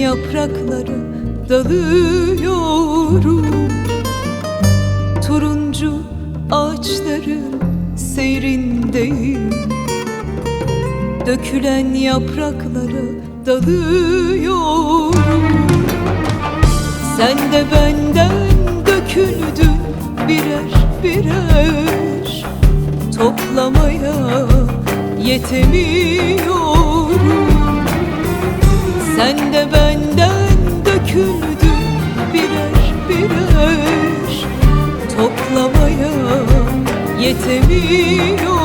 Yaprakları dalıyorum Turuncu ağaçların seyrindeyim. Dökülen yaprakları dalıyorum Sen de benden döküldün birer birer. Toplamaya yetemiyorum Sen de benden döküldün birer birer. Toplamaya yetemiyorum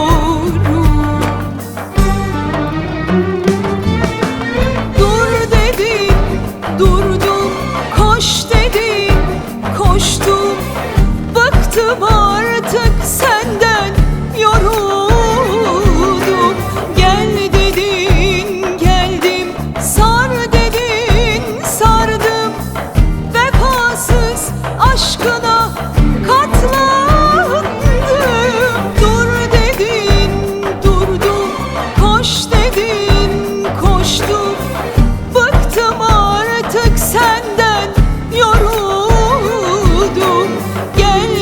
Yeah.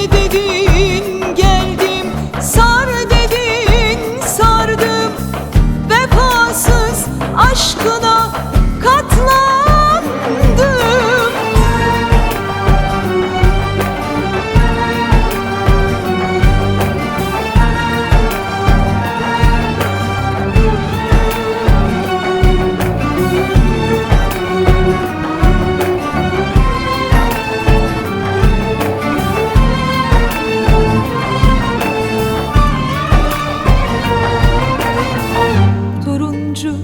Turuncu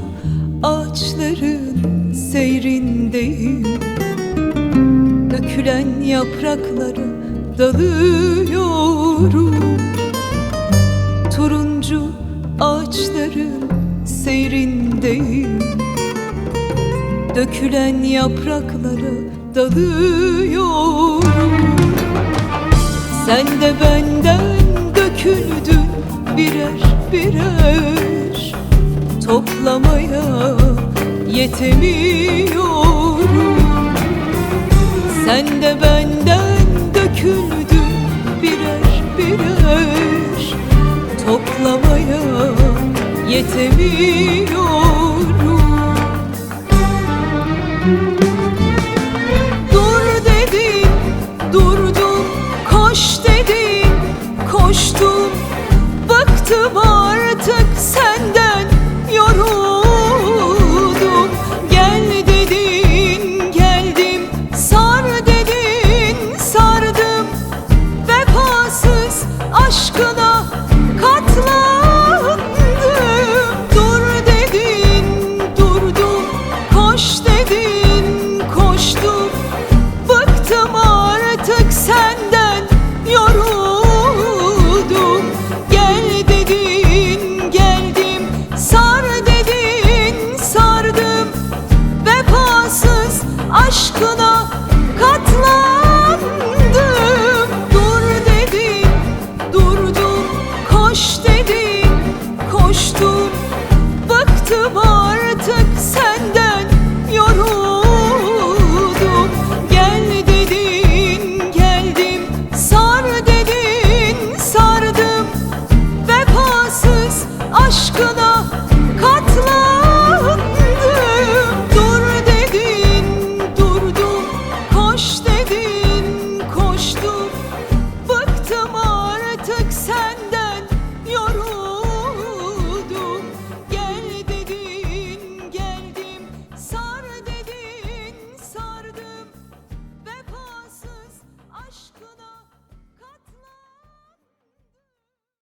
ağaçların seyrindeyim. Dökülen yaprakları dalıyorum Turuncu ağaçların seyrindeyim. Dökülen yaprakları dalıyorum Sen de benden döküldün birer birer Toplamaya yetemiyorum. Sen de benden döküldün birer birer. Toplamaya yetemiyorum. Dur dedin, durdum, koş dedin, koştum. Bıktım artık aşkına katlandım. Dur dedin, durdum, koş dedin, koştum Bıktım artık